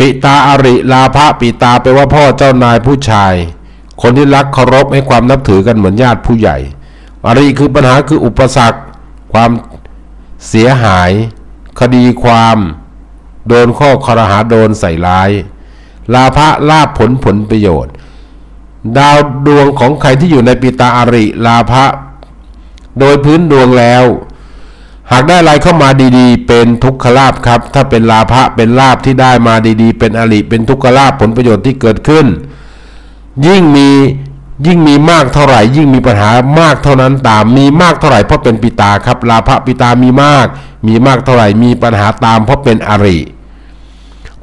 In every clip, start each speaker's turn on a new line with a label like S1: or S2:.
S1: ปิตาอริลาภะปิตาแปลว่าพ่อเจ้านายผู้ชาย คนที่รักเคารพให้ความนับถือกันเหมือนญาติผู้ใหญ่ อริคือปัญหาคืออุปสรรค ความเสียหาย คดีความ โดนข้อคอรหาโดนใส่ร้าย ลาภะลาภผลผลประโยชน์ ดาวดวงของใครที่อยู่ในปิตาอริลาภะโดยพื้นดวงแล้ว หากได้อะไรเข้ามาดีๆ เป็นทุกขลาภครับ ถ้าเป็นลาภะเป็นลาภที่ได้มาดีๆ เป็นอริเป็นทุกขลาภผลประโยชน์ที่เกิดขึ้น ยิ่งมียิ่งมีมากเท่าไหร่ ยิ่งมีปัญหามากเท่านั้นตามมีมากเท่าไหร่เพราะเป็นปิตาครับ ลาภะปิตามีมาก มีมากเท่าไหร่มีปัญหาตามเพราะเป็นอริ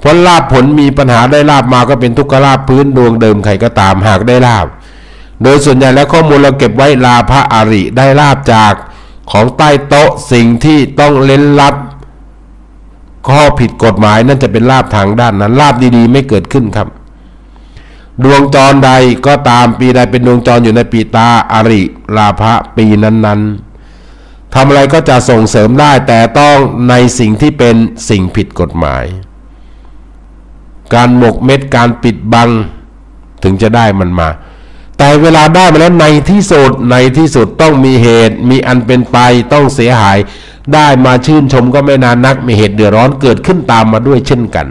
S1: ผลลาภผลมีปัญหาได้ลาบมาก็เป็นทุกขลาภพื้นดวงเดิมใครก็ตามหากได้ลาบโดยส่วนใหญ่แล้วข้อมูลเราเก็บไว้ลาภะอริได้ลาบจาก ของใต้โต๊ะสิ่งที่ต้องเล้นลับ ข้อผิดกฎหมายนั่นจะเป็นลาบทางด้านนั้นลาบดีๆ ไม่เกิดขึ้นครับ ดวงจรใดก็ตามปีใดเป็นดวงจรอยู่ในปีตาอาริลาภะปีนั้นๆทำอะไรก็จะส่งเสริมได้แต่ต้องในสิ่งที่เป็นสิ่งผิดกฎหมาย การหมกเม็ดการปิดบัง ถึงจะได้มันมา แต่เวลาได้มาแล้วในที่สุดในที่สุดต้องมีเหตุ มีอันเป็นไปต้องเสียหาย ได้มาชื่นชมก็ไม่นานนักมีเหตุเดือดร้อนเกิดขึ้นตามมาด้วยเช่นกัน